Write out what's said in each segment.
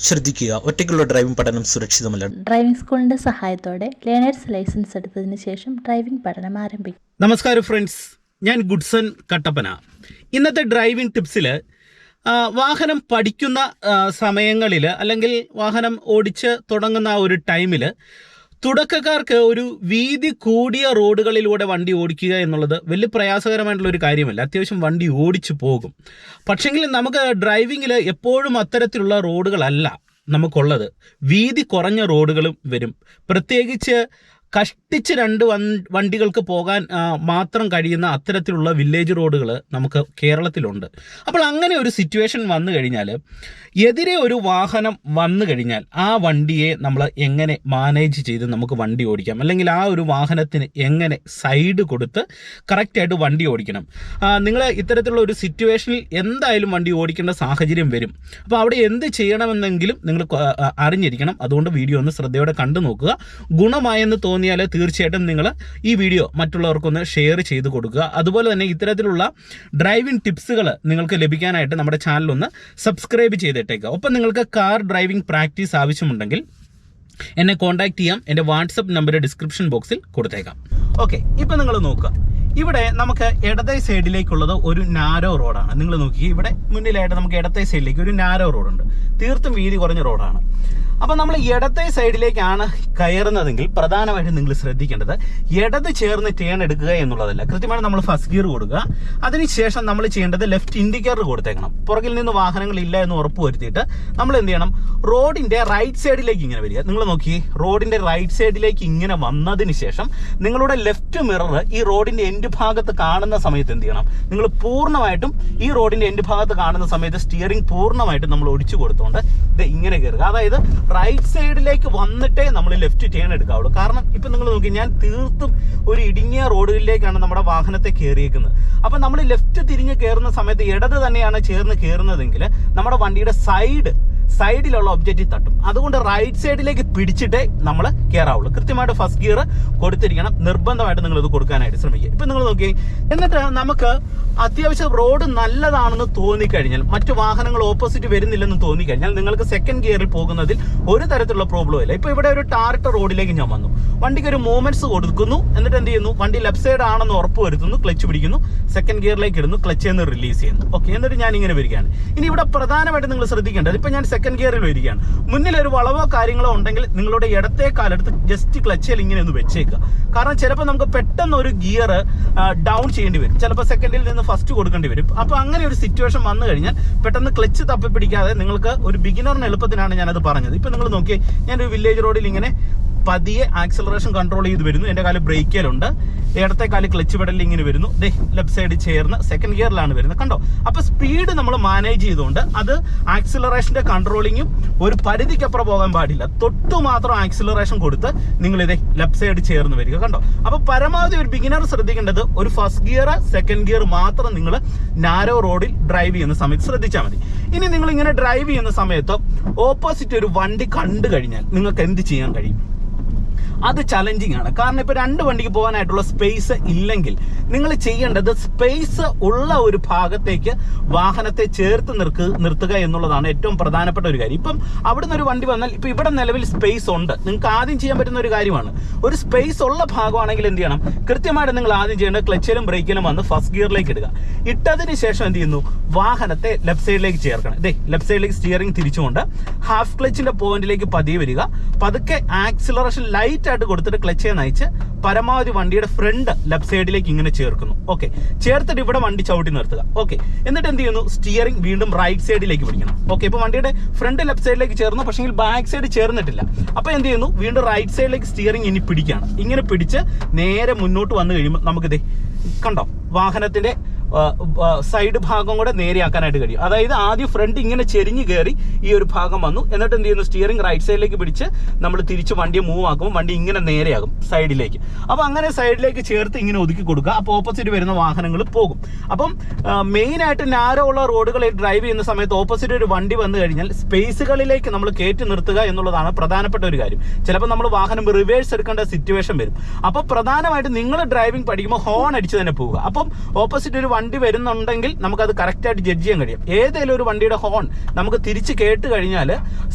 ശ്രദ്ധിക്കുക. ഒറ്റയ്ക്കുള്ള ഡ്രൈവിംഗ് പഠനം സുരക്ഷിതമല്ല. ഡ്രൈവിംഗ് സ്കൂളിന്റെ സഹായത്തോടെ ലേണേഴ്സ് ലൈസൻസ് എടുത്തതിന് ശേഷം ഡ്രൈവിംഗ് പഠനം ആരംഭിക്കും. നമസ്കാരം ഫ്രണ്ട്സ് ഞാൻ ഗുഡ്സൺ കട്ടപ്പന. ഇന്നത്തെ ഡ്രൈവിംഗ് ടിപ്സിൽ വാഹനം പഠിക്കുന്ന സമയങ്ങളിൽ അല്ലെങ്കിൽ വാഹനം ഓടിച്ച് തുടങ്ങുന്ന ആ ഒരു ടൈമിൽ തുടക്കക്കാർക്ക് ഒരു വീതി കൂടിയ റോഡുകളിലൂടെ വണ്ടി ഓടിക്കുക എന്നുള്ളത് വലിയ പ്രയാസകരമായിട്ടുള്ള ഒരു കാര്യമല്ല. അത്യാവശ്യം വണ്ടി ഓടിച്ചു പോകും. പക്ഷെങ്കിൽ നമുക്ക് ഡ്രൈവിങ്ങിൽ എപ്പോഴും അത്തരത്തിലുള്ള റോഡുകളല്ല നമുക്കുള്ളത്. വീതി കുറഞ്ഞ റോഡുകളും വരും. പ്രത്യേകിച്ച് കഷ്ടിച്ച് രണ്ട് വണ്ടികൾക്ക് പോകാൻ മാത്രം കഴിയുന്ന അത്തരത്തിലുള്ള വില്ലേജ് റോഡുകൾ നമുക്ക് കേരളത്തിലുണ്ട്. അപ്പോൾ അങ്ങനെ ഒരു സിറ്റുവേഷൻ വന്നു കഴിഞ്ഞാൽ എതിരെ ഒരു വാഹനം വന്നു കഴിഞ്ഞാൽ ആ വണ്ടിയെ നമ്മൾ എങ്ങനെ മാനേജ് ചെയ്ത് നമുക്ക് വണ്ടി ഓടിക്കാം? അല്ലെങ്കിൽ ആ ഒരു വാഹനത്തിന് എങ്ങനെ സൈഡ് കൊടുത്ത് കറക്റ്റായിട്ട് വണ്ടി ഓടിക്കണം? നിങ്ങൾ ഇത്തരത്തിലുള്ള ഒരു സിറ്റുവേഷനിൽ എന്തായാലും വണ്ടി ഓടിക്കേണ്ട സാഹചര്യം വരും. അപ്പോൾ അവിടെ എന്ത് ചെയ്യണമെന്നെങ്കിലും നിങ്ങൾ അറിഞ്ഞിരിക്കണം. അതുകൊണ്ട് വീഡിയോ ഒന്ന് ശ്രദ്ധയോടെ കണ്ടു നോക്കുക ഗുണമായെന്ന് തോന്നിയാൽ തീർച്ചയായിട്ടും നിങ്ങൾ ഈ വീഡിയോ മറ്റുള്ളവർക്കൊന്ന് ഷെയർ ചെയ്ത് കൊടുക്കുക. അതുപോലെ തന്നെ ഇത്തരത്തിലുള്ള ഡ്രൈവിംഗ് ടിപ്സുകൾ നിങ്ങൾക്ക് ലഭിക്കാനായിട്ട് നമ്മുടെ ചാനലൊന്ന് സബ്സ്ക്രൈബ് ചെയ്തിട്ടേക്കുക ഒപ്പം നിങ്ങൾക്ക് കാർ ഡ്രൈവിംഗ് പ്രാക്ടീസ് ആവശ്യമുണ്ടെങ്കിൽ എന്നെ കോൺടാക്ട് ചെയ്യാം. എന്റെ വാട്സപ്പ് നമ്പർ ഡിസ്ക്രിപ്ഷൻ ബോക്സിൽ കൊടുത്തേക്കാം. ഓക്കെ ഇപ്പം നിങ്ങൾ നോക്കുക. ഇവിടെ നമുക്ക് ഇടതേ സൈഡിലേക്കുള്ളത് ഒരു നാരോ റോഡാണ് നിങ്ങൾ നോക്കി ഇവിടെ മുന്നിലായിട്ട് നമുക്ക് ഇടത്തേ സൈഡിലേക്ക് ഒരു നാരോ റോഡുണ്ട് തീർത്തും വീതി കുറഞ്ഞ റോഡാണ് അപ്പം നമ്മൾ ഇടത്തെ സൈഡിലേക്കാണ് കയറുന്നതെങ്കിൽ പ്രധാനമായിട്ടും നിങ്ങൾ ശ്രദ്ധിക്കേണ്ടത് ഇടത് ചേർന്ന് ടേൺ എടുക്കുക എന്നുള്ളതല്ല. കൃത്യമായിട്ട് നമ്മൾ ഫസ്റ്റ് ഗിയർ കൊടുക്കുക. അതിനുശേഷം നമ്മൾ ചെയ്യേണ്ടത് ലെഫ്റ്റ് ഇൻഡിക്കേറ്റർ കൊടുത്തേക്കണം. പുറകിൽ നിന്ന് വാഹനങ്ങൾ ഇല്ല എന്ന് ഉറപ്പ് വരുത്തിയിട്ട് നമ്മൾ എന്ത് ചെയ്യണം? റോഡിന്റെ റൈറ്റ് സൈഡിലേക്ക് ഇങ്ങനെ വരിക. നിങ്ങൾ നോക്കി റോഡിന്റെ റൈറ്റ് സൈഡിലേക്ക് ഇങ്ങനെ വന്നതിന് ശേഷം നിങ്ങളുടെ ലെഫ്റ്റ് മിറർ ഈ റോഡിന്റെ എൻഡ് ഭാഗത്ത് കാണുന്ന സമയത്ത് എന്ത് ചെയ്യണം? നിങ്ങൾ പൂർണമായിട്ടും ഈ റോഡിന്റെ എൻഡ് ഭാഗത്ത് കാണുന്ന സമയത്ത് സ്റ്റിയറിംഗ് പൂർണമായിട്ടും നമ്മൾ ഒടിച്ചു കൊടുത്തുകൊണ്ട് ഇത് ഇങ്ങനെ കയറുക. അതായത് റൈറ്റ് സൈഡിലേക്ക് വന്നിട്ടേ നമ്മൾ ലെഫ്റ്റ് ടേൺ എടുക്കാവുള്ളൂ. കാരണം ഇപ്പം നിങ്ങൾ നോക്കി ഞാൻ തീർത്തും ഒരു ഇടുങ്ങിയ റോഡുകളിലേക്കാണ് നമ്മുടെ വാഹനത്തെ കയറിയേക്കുന്നത്. അപ്പം നമ്മൾ ലെഫ്റ്റ് തിരിഞ്ഞ് കയറുന്ന സമയത്ത് ഇടത് തന്നെയാണ് ചേർന്ന് കയറുന്നതെങ്കിൽ നമ്മുടെ വണ്ടിയുടെ സൈഡ് സൈഡിലുള്ള ഒബ്ജക്റ്റിൽ തട്ടും. അതുകൊണ്ട് റൈറ്റ് സൈഡിലേക്ക് പിടിച്ചിട്ടേ നമ്മൾ കയറാവുള്ളൂ കൃത്യമായിട്ട് ഫസ്റ്റ് ഗിയർ കൊടുത്തിരിക്കണം. നിർബന്ധമായിട്ട് നിങ്ങൾ ഇത് കൊടുക്കാനായിട്ട് ശ്രമിക്കുക. ഇപ്പൊ നിങ്ങൾ നോക്കി എന്നിട്ട് നമുക്ക് അത്യാവശ്യം റോഡ് നല്ലതാണെന്ന് തോന്നിക്കഴിഞ്ഞാൽ മറ്റു വാഹനങ്ങൾ ഓപ്പോസിറ്റ് വരുന്നില്ലെന്ന് തോന്നിക്കഴിഞ്ഞാൽ നിങ്ങൾക്ക് സെക്കൻഡ് ഗിയറിൽ പോകുന്നതിൽ ഒരു തരത്തിലുള്ള പ്രോബ്ലം ഇല്ല. ഇപ്പൊ ഇവിടെ ഒരു ടാർട്ട് റോഡിലേക്ക് ഞാൻ വന്നു. വണ്ടിക്ക് ഒരു മൂവ്മെന്റ്സ് കൊടുക്കുന്നു. എന്നിട്ട് എന്ത് ചെയ്യുന്നു? വണ്ടി ലെഫ്റ്റ് സൈഡ് ആണെന്ന് ഉറപ്പ് വരുത്തുന്നു. ക്ലച്ച് പിടിക്കുന്നു. സെക്കൻഡ് ഗിയറിലേക്ക് ഇടുന്നു. ക്ലച്ച് നിന്ന് റിലീസ് ചെയ്യുന്നു. ഓക്കെ എന്നിട്ട് ഞാൻ ഇങ്ങനെ വരികയാണ്. ഇനി ഇവിടെ പ്രധാനമായിട്ട് നിങ്ങൾ ശ്രദ്ധിക്കേണ്ടത് ഇപ്പൊ ഞാൻ സെക്കൻഡ് ഗിയറിൽ വരികയാണ്. മുന്നിൽ ഒരു വളവോ കാര്യങ്ങളോ ഉണ്ടെങ്കിൽ നിങ്ങളുടെ ഇടത്തെ കാലെടുത്ത് ജസ്റ്റ് ക്ലച്ചിൽ ഇങ്ങനെ ഒന്ന് വെച്ചേക്കുക. കാരണം ചിലപ്പോൾ നമുക്ക് പെട്ടെന്ന് ഒരു ഗിയർ ഡൗൺ ചെയ്യേണ്ടി വരും. ചിലപ്പോൾ സെക്കൻഡിൽ നിന്ന് ഫസ്റ്റ് കൊടുക്കേണ്ടി വരും. അപ്പോൾ അങ്ങനെ ഒരു സിറ്റുവേഷൻ വന്നു കഴിഞ്ഞാൽ പെട്ടെന്ന് ക്ലച്ച് തപ്പി പിടിക്കാതെ നിങ്ങൾക്ക് ഒരു ബിഗിനറിന് എളുപ്പത്തിനാണ് ഞാനത് പറഞ്ഞത്. ഇപ്പൊ നിങ്ങൾ നോക്കി ഞാനൊരു വില്ലേജ് റോഡിൽ ഇങ്ങനെ പതിയെ ആക്സലറേഷൻ കൺട്രോൾ ചെയ്ത് വരുന്നു. എന്റെ കാൽ ബ്രേക്കിലുണ്ട് ഇടത്തെ കാൽ ക്ലച്ച് പെടലിൽ ഇങ്ങനെ വരുന്നു. ദേ ലെഫ്റ്റ് സൈഡ് ചേർന്ന് സെക്കൻഡ് ഗിയറിലാണ് വരുന്നത്. കണ്ടോ? അപ്പോൾ സ്പീഡ് നമ്മൾ മാനേജ് ചെയ്തുകൊണ്ട് അത് ആക്സിലറേഷന്റെ കൺട്രോളിങ്ങും ഒരു പരിധിക്കപ്പുറം പോകാൻ പാടില്ല. തൊട്ടു മാത്രം ആക്സിലറേഷൻ കൊടുത്ത് നിങ്ങൾ ഇതേ ലെഫ്റ്റ് സൈഡ് ചേർന്ന് വരിക. കണ്ടോ? അപ്പോൾ പരമാവധി ഒരു ബിഗിനർ ശ്രദ്ധിക്കേണ്ടത് ഒരു ഫസ്റ്റ് ഗിയർ സെക്കൻഡ് ഗിയർ മാത്രം നിങ്ങൾ നാരോ റോഡിൽ ഡ്രൈവ് ചെയ്യുന്ന സമയത്ത് ശ്രദ്ധിച്ചാൽ മതി. ഇനി നിങ്ങൾ ഇങ്ങനെ ഡ്രൈവ് ചെയ്യുന്ന സമയത്ത് ഓപ്പോസിറ്റ് ഒരു വണ്ടി കണ്ടു കഴിഞ്ഞാൽ നിങ്ങൾക്ക് എന്ത് ചെയ്യാൻ കഴിയും? അത് ചലഞ്ചിങ് ആണ്. കാരണം ഇപ്പൊ രണ്ട് വണ്ടിക്ക് പോകാനായിട്ടുള്ള സ്പേസ് ഇല്ലെങ്കിൽ നിങ്ങൾ ചെയ്യേണ്ടത് സ്പേസ് ഉള്ള ഒരു ഭാഗത്തേക്ക് വാഹനത്തെ ചേർത്ത് നിർക്കുക നിർത്തുക എന്നുള്ളതാണ് ഏറ്റവും പ്രധാനപ്പെട്ട ഒരു കാര്യം. ഇപ്പം അവിടുന്ന് ഒരു വണ്ടി വന്നാൽ ഇപ്പൊ ഇവിടെ നിലവിൽ സ്പേസ് ഉണ്ട്. നിങ്ങൾക്ക് ആദ്യം ചെയ്യാൻ പറ്റുന്ന ഒരു കാര്യമാണ്. ഒരു സ്പേസ് ഉള്ള ഭാഗമാണെങ്കിൽ എന്ത് ചെയ്യണം? കൃത്യമായിട്ട് നിങ്ങൾ ആദ്യം ചെയ്യേണ്ടത് ക്ലച്ചിലും ബ്രേക്കിലും വന്ന് ഫസ്റ്റ് ഗിയറിലേക്ക് ഇടുക. ഇട്ടതിന് ശേഷം എന്ത് ചെയ്യുന്നു? വാഹനത്തെ ലെഫ്റ്റ് സൈഡിലേക്ക് ചേർക്കണം. ഇതേ ലെഫ്റ്റ് സൈഡിലേക്ക് സ്റ്റിയറിംഗ് തിരിച്ചുകൊണ്ട് ഹാഫ് ക്ലച്ചിന്റെ പോയിന്റിലേക്ക് പതിയെ വരിക. പതുക്കെ ആക്സിലറേഷൻ ലൈറ്റ് ആയിട്ട് കൊടുത്തിട്ട് ക്ലച്ചെ നയിച്ച് പരമാവധി വണ്ടിയുടെ ഫ്രണ്ട് ലെഫ്റ്റ് സൈഡിലേക്ക് ഇങ്ങനെ ചേർക്കുന്നു. ഓക്കെ ചേർത്തിട്ട് ഇവിടെ വണ്ടി ചവിട്ടി നിർത്തുക. ഓക്കെ എന്നിട്ട് എന്ത് ചെയ്യുന്നു? സ്റ്റിയറിംഗ് വീണ്ടും റൈറ്റ് സൈഡിലേക്ക് പിടിക്കണം. ഓക്കെ ഇപ്പൊ വണ്ടിയുടെ ഫ്രണ്ട് ലെഫ്റ്റ് സൈഡിലേക്ക് ചേർന്നു. പക്ഷേ ബാക്ക് സൈഡ് ചേർന്നിട്ടില്ല. അപ്പൊ എന്ത് ചെയ്യുന്നു? വീണ്ടും റൈറ്റ് സൈഡിലേക്ക് സ്റ്റിയറിംഗ് ഇനി പിടിക്കുകയാണ്. ഇങ്ങനെ പിടിച്ച് നേരെ മുന്നോട്ട് വന്നു കഴിയുമ്പോൾ നമുക്കിതേ കണ്ടോ? വാഹനത്തിന്റെ സൈഡ് ഭാഗം കൂടെ നേരെയാക്കാനായിട്ട് കഴിയും. അതായത് ആദ്യം ഫ്രണ്ട് ഇങ്ങനെ ചെരിഞ്ഞ് കയറി ഈ ഒരു ഭാഗം വന്നു. എന്നിട്ട് എന്ത് ചെയ്യുന്നു? സ്റ്റിയറിംഗ് റൈറ്റ് സൈഡിലേക്ക് പിടിച്ച് നമ്മൾ തിരിച്ച് വണ്ടിയെ മൂവ് ആക്കുമ്പോൾ വണ്ടി ഇങ്ങനെ നേരെയാകും സൈഡിലേക്ക് അപ്പോൾ അങ്ങനെ സൈഡിലേക്ക് ചേർത്ത് ഇങ്ങനെ ഒതുക്കി കൊടുക്കുക. അപ്പോൾ ഓപ്പോസിറ്റ് വരുന്ന വാഹനങ്ങൾ പോകും. അപ്പം മെയിനായിട്ട് നാരോ ഉള്ള റോഡുകളിൽ ഡ്രൈവ് ചെയ്യുന്ന സമയത്ത് ഓപ്പോസിറ്റ് ഒരു വണ്ടി വന്നു കഴിഞ്ഞാൽ സ്പേസുകളിലേക്ക് നമ്മൾ കയറ്റി നിർത്തുക എന്നുള്ളതാണ് പ്രധാനപ്പെട്ട ഒരു കാര്യം. ചിലപ്പോൾ നമ്മൾ വാഹനം റിവേഴ്സ് എടുക്കേണ്ട സിറ്റുവേഷൻ വരും. അപ്പോൾ പ്രധാനമായിട്ട് നിങ്ങൾ ഡ്രൈവിംഗ് പഠിക്കുമ്പോൾ ഹോൺ അടിച്ച് തന്നെ പോവുക. അപ്പം ഓപ്പോസിറ്റ് ഒരു വണ്ടി വരുന്നുണ്ടെങ്കിൽ നമുക്കത് കറക്റ്റായിട്ട് ജഡ്ജ് ചെയ്യാൻ കഴിയും. ഏതെങ്കിലും ഒരു വണ്ടിയുടെ ഹോൺ നമുക്ക് തിരിച്ച് കേട്ട് കഴിഞ്ഞാൽ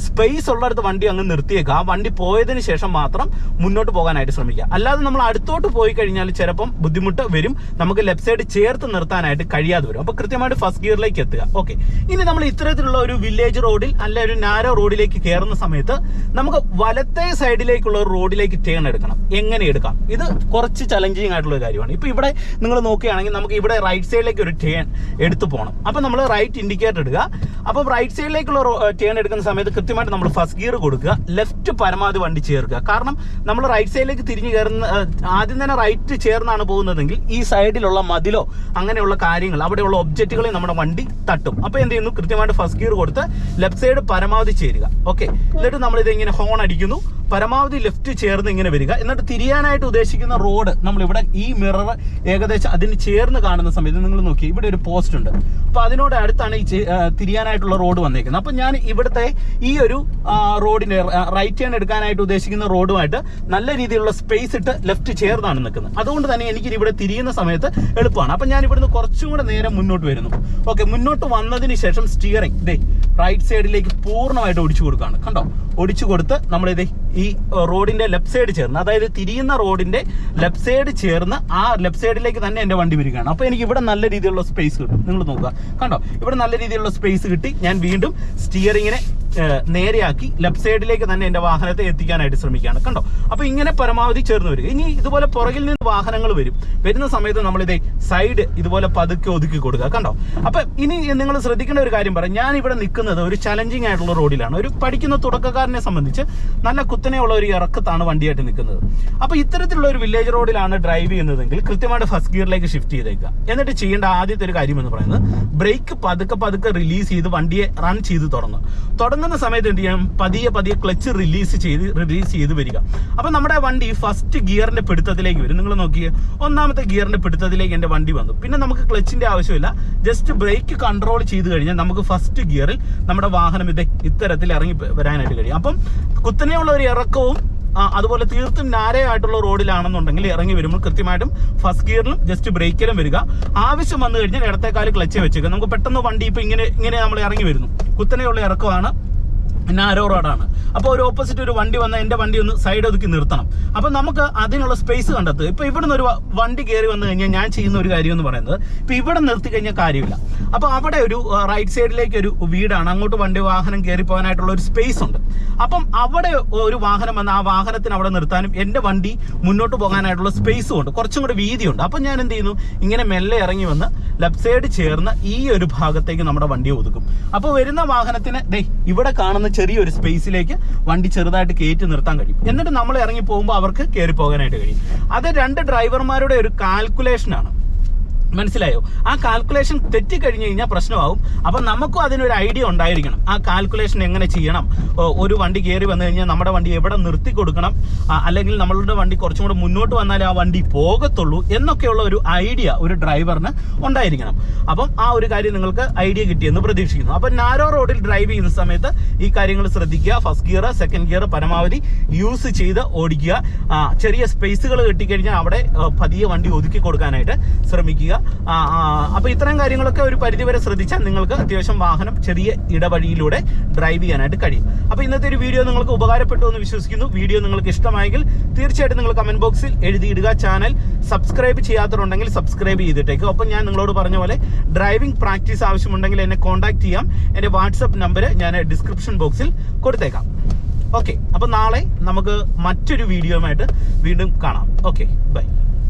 സ്പേസ് ഉള്ളിടത്ത് വണ്ടി അങ്ങ് നിർത്തിയേക്കാം. ആ വണ്ടി പോയതിന് ശേഷം മാത്രം മുന്നോട്ട് പോകാനായിട്ട് ശ്രമിക്കുക. അല്ലാതെ നമ്മൾ അടുത്തോട്ട് പോയി കഴിഞ്ഞാൽ ചിലപ്പം ബുദ്ധിമുട്ട് വരും. നമുക്ക് ലെഫ്റ്റ് സൈഡ് ചേർത്ത് നിർത്താനായിട്ട് കഴിയാതെ വരും. അപ്പോൾ കൃത്യമായിട്ട് ഫസ്റ്റ് ഗിയറിലേക്ക് എത്തുക. ഓക്കെ ഇനി നമ്മൾ ഇത്തരത്തിലുള്ള ഒരു വില്ലേജ് റോഡിൽ അല്ലെ ഒരു നാരോ റോഡിലേക്ക് കയറുന്ന സമയത്ത് നമുക്ക് വലത്തെ സൈഡിലേക്കുള്ള ഒരു റോഡിലേക്ക് ടേൺ എടുക്കണം. എങ്ങനെ എടുക്കാം? ഇത് കുറച്ച് ചലഞ്ചിങ് ആയിട്ടുള്ള കാര്യമാണ്. ഇപ്പൊ ഇവിടെ നിങ്ങൾ നോക്കുകയാണെങ്കിൽ നമുക്ക് ഇവിടെ റൈറ്റ് സൈഡിലേക്ക് ഒരു ടേൺ എടുത്തു പോകണം അപ്പോൾ നമ്മൾ റൈറ്റ് ഇൻഡിക്കേറ്റർ ഇടുക. അപ്പോൾ റൈറ്റ് സൈഡിലേക്കുള്ള ടേൺ എടുക്കുന്ന സമയത്ത് കൃത്യമായിട്ട് നമ്മൾ ഫസ്റ്റ് ഗിയർ കൊടുക്കുക. ലെഫ്റ്റ് പരമാവധി വണ്ടി ചേർക്കുക. കാരണം നമ്മൾ റൈറ്റ് സൈഡിലേക്ക് തിരിഞ്ഞു കയറുന്ന ആദ്യം തന്നെ റൈറ്റ് ചേർന്നാണ് പോകുന്നതെങ്കിൽ ഈ സൈഡിലുള്ള മതിലോ അങ്ങനെയുള്ള കാര്യങ്ങൾ അവിടെയുള്ള ഒബ്ജക്റ്റുകളെ നമ്മുടെ വണ്ടി തട്ടും. അപ്പോൾ എന്ത് ചെയ്യുന്നു? കൃത്യമായിട്ട് ഫസ്റ്റ് ഗിയർ കൊടുത്ത് ലെഫ്റ്റ് സൈഡ് പരമാവധി ചേരുക. ഓക്കെ എന്നിട്ട് നമ്മളിത് ഇങ്ങനെ ഹോൺ അടിക്കുന്നു. പരമാവധി ലെഫ്റ്റ് ചേർന്ന് ഇങ്ങനെ വരിക. എന്നിട്ട് തിരിയാനായിട്ട് ഉദ്ദേശിക്കുന്ന റോഡ് നമ്മൾ ഇവിടെ ഈ മിറർ ഏകദേശം അതിന് ചേർന്ന് കാണുന്ന സമയത്ത് നിങ്ങൾ നോക്കി ഇവിടെ ഒരു പോസ്റ്റ് ഉണ്ട്. അപ്പൊ അതിനോട് അടുത്താണ് ഈ തിരിയാനായിട്ടുള്ള റോഡ് വന്നേക്കുന്നത്. അപ്പൊ ഞാൻ ഇവിടുത്തെ ഈ ഒരു റോഡിന്റെ റൈറ്റ് ടേൺ എടുക്കാനായിട്ട് ഉദ്ദേശിക്കുന്ന റോഡുമായിട്ട് നല്ല രീതിയിലുള്ള സ്പേസ് ഇട്ട് ലെഫ്റ്റ് ചേർന്നാണ് നിൽക്കുന്നത്. അതുകൊണ്ട് തന്നെ എനിക്ക് ഇവിടെ തിരിയുന്ന സമയത്ത് എളുപ്പമാണ്. അപ്പൊ ഞാൻ ഇവിടുന്ന് കുറച്ചും കൂടെ നേരെ മുന്നോട്ട് വരുന്നു. ഓക്കെ മുന്നോട്ട് വന്നതിന് ശേഷം സ്റ്റിയറിംഗ് ദേ റൈറ്റ് സൈഡിലേക്ക് പൂർണമായിട്ട് ഒടിച്ചു കൊടുക്കുകയാണ്. കണ്ടോ? ഒടിച്ചു കൊടുത്ത് നമ്മളിത് ഈ റോഡിന്റെ ലെഫ്റ്റ് സൈഡ് ചേർന്ന് അതായത് തിരിയുന്ന റോഡിന്റെ ലെഫ്റ്റ് സൈഡ് ചേർന്ന് ആ ലെഫ്റ്റ് സൈഡിലേക്ക് തന്നെ എന്റെ വണ്ടി വരികയാണ്. അപ്പൊ എനിക്ക് ഇവിടെ നല്ല രീതിയിലുള്ള സ്പേസ് കിട്ടും. നിങ്ങൾ നോക്കുക. കണ്ടോ? ഇവിടെ നല്ല രീതിയിലുള്ള സ്പേസ് കിട്ടി. ഞാൻ വീണ്ടും സ്റ്റിയറിങ്ങിനെ നേരെയാക്കി ലെഫ്റ്റ് സൈഡിലേക്ക് തന്നെ എന്റെ വാഹനത്തെ എത്തിക്കാനായിട്ട് ശ്രമിക്കുകയാണ്. കണ്ടോ? അപ്പൊ ഇങ്ങനെ പരമാവധി ചേർന്ന് വരും ഇനി ഇതുപോലെ പുറകിൽ നിന്ന് വാഹനങ്ങൾ വരും. വരുന്ന സമയത്ത് നമ്മൾ ഇതേ സൈഡ് ഇതുപോലെ പതുക്കെ ഒതുക്കി കൊടുക്കുക. കണ്ടോ? അപ്പൊ ഇനി നിങ്ങൾ ശ്രദ്ധിക്കേണ്ട ഒരു കാര്യം പറയാം. ഞാൻ ഇവിടെ നിൽക്കുന്നത് ഒരു ചലഞ്ചിങ് ആയിട്ടുള്ള റോഡിലാണ്. ഒരു പഠിക്കുന്ന തുടക്കക്കാരനെ സംബന്ധിച്ച് നല്ല കുത്തനെയുള്ള ഒരു ഇറക്കത്താണ് വണ്ടിയായിട്ട് നിൽക്കുന്നത്. അപ്പൊ ഇത്തരത്തിലുള്ള ഒരു വില്ലേജ് റോഡിലാണ് ഡ്രൈവ് ചെയ്യുന്നതെങ്കിൽ കൃത്യമായിട്ട് ഫസ്റ്റ് ഗിയറിലേക്ക് ഷിഫ്റ്റ് ചെയ്തേക്കുക. എന്നിട്ട് ചെയ്യേണ്ട ആദ്യത്തെ ഒരു കാര്യം എന്ന് പറയുന്നത് ബ്രേക്ക് പതുക്കെ പതുക്കെ റിലീസ് ചെയ്ത് വണ്ടിയെ റൺ ചെയ്ത് തുടങ്ങുക. തുടങ്ങുന്ന സമയത്ത് എന്ത് ചെയ്യാം? പതിയെ പതിയെ ക്ലച്ച് റിലീസ് ചെയ്ത് റിലീസ് ചെയ്ത് വരിക. അപ്പൊ നമ്മുടെ വണ്ടി ഫസ്റ്റ് ഗിയറിന്റെ പിടുത്തത്തിലേക്ക് വരും. നിങ്ങൾ നോക്കിയേ ഒന്നാമത്തെ ഗിയറിന്റെ പിടുത്തത്തിലേക്ക് എന്റെ വണ്ടി വന്നു. പിന്നെ നമുക്ക് ക്ലച്ചിന്റെ ആവശ്യമില്ല. ജസ്റ്റ് ബ്രേക്ക് കൺട്രോൾ ചെയ്ത് കഴിഞ്ഞാൽ നമുക്ക് ഫസ്റ്റ് ഗിയറിൽ നമ്മുടെ വാഹനം ഇത് ഇത്തരത്തിൽ ഇറങ്ങി വരാനായിട്ട് കഴിയും. അപ്പം കുത്തനെയുള്ള ഒരു ഇറക്കവും അതുപോലെ തീർത്തും നാരയായിട്ടുള്ള റോഡിലാണെന്നുണ്ടെങ്കിൽ ഇറങ്ങി വരുമ്പോൾ കൃത്യമായിട്ടും ഫസ്റ്റ് ഗിയറിലും ജസ്റ്റ് ബ്രേക്കിലും വരിക. ആവശ്യം വന്നു കഴിഞ്ഞാൽ ഇടത്തേക്കാൽ ക്ലച്ച് വെച്ചേക്കുക. നമുക്ക് പെട്ടെന്ന് വണ്ടി ഇപ്പൊ ഇങ്ങനെ ഇങ്ങനെ നമ്മൾ ഇറങ്ങി വരുന്നു. കുത്തനെയുള്ള ഇറക്കമാണ്. നാരോ റോഡാണ് അപ്പോൾ ഒരു ഓപ്പോസിറ്റ് ഒരു വണ്ടി വന്നാൽ എന്റെ വണ്ടി ഒന്ന് സൈഡ് ഒതുക്കി നിർത്തണം. അപ്പോൾ നമുക്ക് അതിനുള്ള സ്പേസ് കണ്ടെത്തുക. ഇവിടെ ഇവിടുന്ന് ഒരു വണ്ടി കയറി വന്നു കഴിഞ്ഞാൽ ഞാൻ ചെയ്യുന്ന ഒരു കാര്യം എന്ന് പറയുന്നത് ഇപ്പോൾ ഇവിടെ നിർത്തി കഴിഞ്ഞാൽ കാര്യമില്ല. അപ്പോൾ അവിടെ ഒരു റൈറ്റ് സൈഡിലേക്ക് ഒരു വീടാണ്. അങ്ങോട്ട് വണ്ടി വാഹനം കയറി പോകാനായിട്ടുള്ള ഒരു സ്പേസ് ഉണ്ട്. അപ്പം അവിടെ ഒരു വാഹനം വന്ന് ആ വാഹനത്തിന് അവിടെ നിർത്താനും എന്റെ വണ്ടി മുന്നോട്ട് പോകാനായിട്ടുള്ള സ്പേസും ഉണ്ട്. കുറച്ചും കൂടെ വീതിയുണ്ട്. അപ്പം ഞാൻ എന്ത് ചെയ്യുന്നു? ഇങ്ങനെ മെല്ലെ ഇറങ്ങി വന്ന് ലെഫ്റ്റ് സൈഡ് ചേർന്ന് ഈ ഒരു ഭാഗത്തേക്ക് നമ്മുടെ വണ്ടി ഒതുക്കും. അപ്പോൾ വരുന്ന വാഹനത്തിന് ദേ ഇവിടെ കാണുന്ന ചെറിയൊരു സ്പേസിലേക്ക് വണ്ടി ചെറുതായിട്ട് കയറ്റി നിർത്താൻ കഴിയും. എന്നിട്ട് നമ്മൾ ഇറങ്ങി പോകുമ്പോൾ അവർക്ക് കയറി പോകാനായിട്ട് കഴിയും. അത് രണ്ട് ഡ്രൈവർമാരുടെ ഒരു കാൽക്കുലേഷനാണ് മനസ്സിലായോ? ആ കാൽക്കുലേഷൻ തെറ്റിക്കഴിഞ്ഞു കഴിഞ്ഞാൽ പ്രശ്നമാവും. അപ്പം നമുക്കും അതിനൊരു ഐഡിയ ഉണ്ടായിരിക്കണം. ആ കാൽക്കുലേഷൻ എങ്ങനെ ചെയ്യണം? ഒരു വണ്ടി കയറി വന്നു കഴിഞ്ഞാൽ നമ്മുടെ വണ്ടി എവിടെ നിർത്തി കൊടുക്കണം? അല്ലെങ്കിൽ നമ്മളുടെ വണ്ടി കുറച്ചും കൂടെ മുന്നോട്ട് വന്നാലേ ആ വണ്ടി പോകത്തുള്ളൂ എന്നൊക്കെയുള്ള ഒരു ഐഡിയ ഒരു ഡ്രൈവറിന് ഉണ്ടായിരിക്കണം. അപ്പം ആ ഒരു കാര്യം നിങ്ങൾക്ക് ഐഡിയ കിട്ടിയെന്ന് പ്രതീക്ഷിക്കുന്നു. അപ്പം നാരോ റോഡിൽ ഡ്രൈവ് ചെയ്യുന്ന സമയത്ത് ഈ കാര്യങ്ങൾ ശ്രദ്ധിക്കുക. ഫസ്റ്റ് ഗിയർ സെക്കൻഡ് ഗിയർ പരമാവധി യൂസ് ചെയ്ത് ഓടിക്കുക. ചെറിയ സ്പേസുകൾ കിട്ടിക്കഴിഞ്ഞാൽ അവിടെ പതിയെ വണ്ടി ഒതുക്കി കൊടുക്കാനായിട്ട് ശ്രമിക്കുക. ആ, ആ, അപ്പൊ ഇത്തരം കാര്യങ്ങളൊക്കെ ഒരു പരിധിവരെ ശ്രദ്ധിച്ചാൽ നിങ്ങൾക്ക് അത്യാവശ്യം വാഹനം ചെറിയ ഇടവഴിയിലൂടെ ഡ്രൈവ് ചെയ്യാനായിട്ട് കഴിയും. അപ്പോൾ ഇന്നത്തെ ഒരു വീഡിയോ നിങ്ങൾക്ക് ഉപകാരപ്പെട്ടു എന്ന് വിശ്വസിക്കുന്നു. വീഡിയോ നിങ്ങൾക്ക് ഇഷ്ടമായെങ്കിൽ തീർച്ചയായിട്ടും നിങ്ങൾ കമന്റ് ബോക്സിൽ എഴുതിയിടുക ചാനൽ സബ്സ്ക്രൈബ് ചെയ്യാത്തവരുണ്ടെങ്കിൽ സബ്സ്ക്രൈബ് ചെയ്തിട്ടേക്ക്. ഒപ്പം ഞാൻ നിങ്ങളോട് പറഞ്ഞ പോലെ ഡ്രൈവിംഗ് പ്രാക്ടീസ് ആവശ്യമുണ്ടെങ്കിൽ എന്നെ കോൺടാക്ട് ചെയ്യാം. എന്റെ വാട്സപ്പ് നമ്പർ ഞാൻ ഡിസ്ക്രിപ്ഷൻ ബോക്സിൽ കൊടുത്തേക്കാം. ഓക്കെ അപ്പൊ നാളെ നമുക്ക് മറ്റൊരു വീഡിയോയുമായിട്ട് വീണ്ടും കാണാം. Okay bye